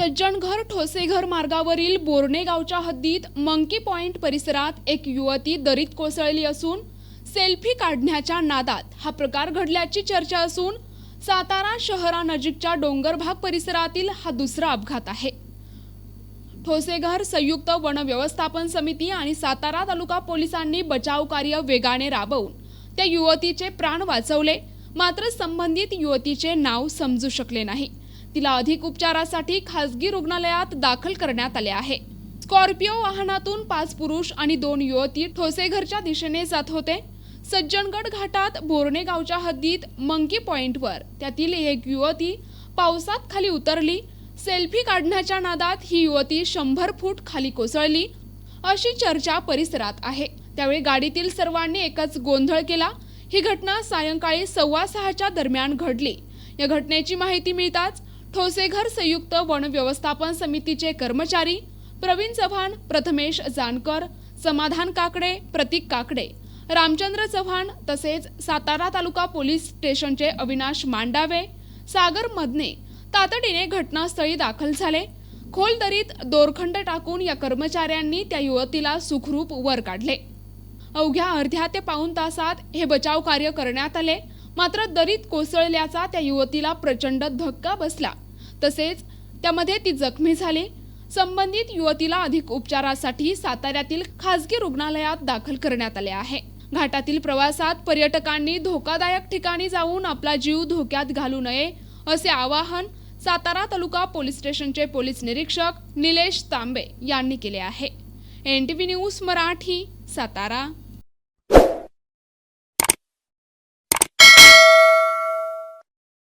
सज्जनघर ठोसेघर मार्गावरील बोर्णे गावच्या हद्दीत मंकी पॉइंट परिसरात एक युवती दरीत कोसळली असून सेल्फी काढण्याच्या नादात हा प्रकार घडल्याची चर्चा असून सातारा शहरानजीकच्या डोंगर भाग परिसरातील हा दुसरा अपघात आहे. ठोसेघर संयुक्त वन व्यवस्थापन समिती आणि सातारा तालुका पोलिसांनी बचाव कार्य वेगाने राबवून त्या युवतीचे प्राण वाचवले मात्र संबंधित युवतीचे नाव समजू शकले नाही. तिला अधिक उपचारासाठी खासगी रुग्णालयात दाखल करण्यात आले आहे. स्कॉर्पिओ वाहनातून पाच पुरुष आणि दोन युवती ठोसेघरच्या दिशेने जात होते. सज्जनगड घाटात बोर्णे गावच्या हद्दीत मंकी पॉइंटवर त्यातील एक युवती पावसात खाली उतरली. सेल्फी काढण्याच्या नादात ही युवती शंभर फूट खाली कोसळली. अशी चर्चा परिसरात आहे. त्यावेळी गाडीतील सर्वांनी एकच गोंधळ केला. ही घटना सायंकाळी सव्वा सहाच्या दरम्यान घडली. या घटनेची माहिती मिळताच ठोसेघर संयुक्त वन व्यवस्थापन समितीचे कर्मचारी प्रवीण चव्हाण प्रथमेश जानकर समाधान काकडे प्रतीक काकडे रामचंद्र चव्हाण तसेच सातारा तालुका पोलीस स्टेशनचे अविनाश मांडावे सागर मदने तातडीने घटनास्थळी दाखल झाले. खोल दरीत दोरखंड टाकून या कर्मचाऱ्यांनी त्या युवतीला सुखरूप वर काढले. अवघ्या अर्ध्या ते पाऊण तासात हे बचाव कार्य करण्यात आले. मात्र दरीत कोसळल्याचा त्या युवतीला प्रचंड धक्का बसला. तसेच त्यामध्ये ती जखमी झाली. संबंधित युवतीला अधिक उपचारासाठी साताऱ्यातील खासगी रुग्णालयात दाखल करण्यात आले आहे. घाटातील प्रवासात पर्यटकांनी धोकादायक ठिकाणी जाऊन आपला जीव धोक्यात घालू नये असे आवाहन सातारा तालुका पोलीस स्टेशनचे पोलीस निरीक्षक निलेश तांबे यांनी केले आहे. N T V news Marathi Satara.